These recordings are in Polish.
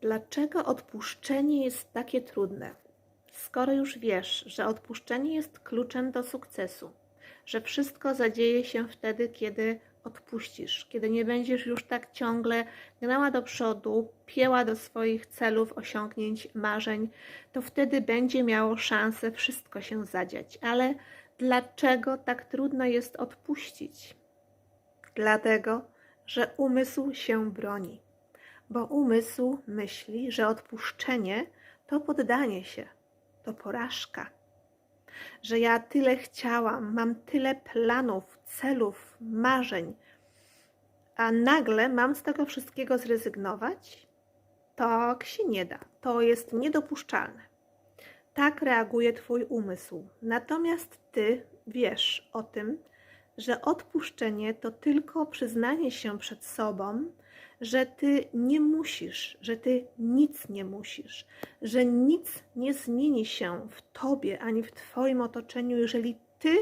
Dlaczego odpuszczenie jest takie trudne? Skoro już wiesz, że odpuszczenie jest kluczem do sukcesu, że wszystko zadzieje się wtedy, kiedy odpuścisz, kiedy nie będziesz już tak ciągle gnała do przodu, pieła do swoich celów, osiągnięć, marzeń, to wtedy będzie miało szansę wszystko się zadziać. Ale dlaczego tak trudno jest odpuścić? Dlatego, że umysł się broni bo umysł myśli, że odpuszczenie to poddanie się, to porażka. Że ja tyle chciałam, mam tyle planów, celów, marzeń, a nagle mam z tego wszystkiego zrezygnować? Tak się nie da. To jest niedopuszczalne. Tak reaguje Twój umysł. Natomiast Ty wiesz o tym, że odpuszczenie to tylko przyznanie się przed sobą, że ty nie musisz, że ty nic nie musisz, że nic nie zmieni się w tobie ani w twoim otoczeniu, jeżeli ty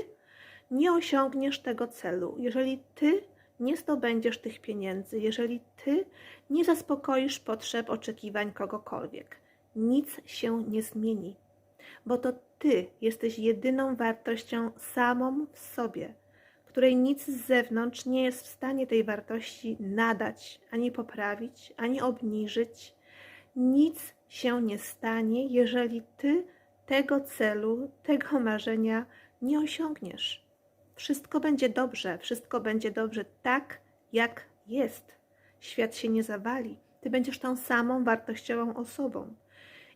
nie osiągniesz tego celu, jeżeli ty nie zdobędziesz tych pieniędzy, jeżeli ty nie zaspokoisz potrzeb, oczekiwań kogokolwiek. Nic się nie zmieni, bo to ty jesteś jedyną wartością samą w sobie której nic z zewnątrz nie jest w stanie tej wartości nadać, ani poprawić, ani obniżyć. Nic się nie stanie, jeżeli ty tego celu, tego marzenia nie osiągniesz. Wszystko będzie dobrze, wszystko będzie dobrze tak, jak jest. Świat się nie zawali. Ty będziesz tą samą wartościową osobą.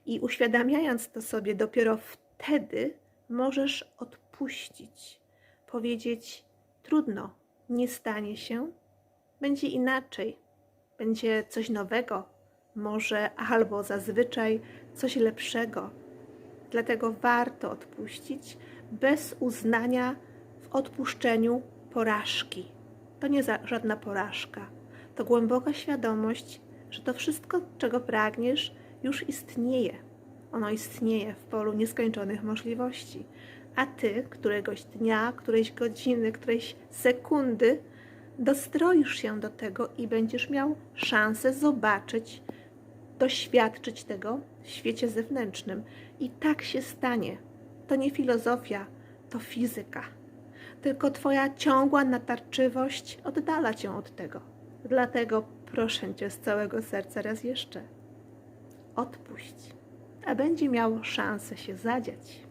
I uświadamiając to sobie, dopiero wtedy możesz odpuścić, powiedzieć: Trudno, nie stanie się, będzie inaczej, będzie coś nowego, może albo zazwyczaj coś lepszego. Dlatego warto odpuścić bez uznania w odpuszczeniu porażki. To nie żadna porażka, to głęboka świadomość, że to wszystko, czego pragniesz, już istnieje. Ono istnieje w polu nieskończonych możliwości a ty któregoś dnia, którejś godziny, którejś sekundy dostroisz się do tego i będziesz miał szansę zobaczyć, doświadczyć tego w świecie zewnętrznym. I tak się stanie. To nie filozofia, to fizyka. Tylko Twoja ciągła natarczywość oddala Cię od tego. Dlatego proszę Cię z całego serca raz jeszcze. Odpuść, a będzie miało szansę się zadziać.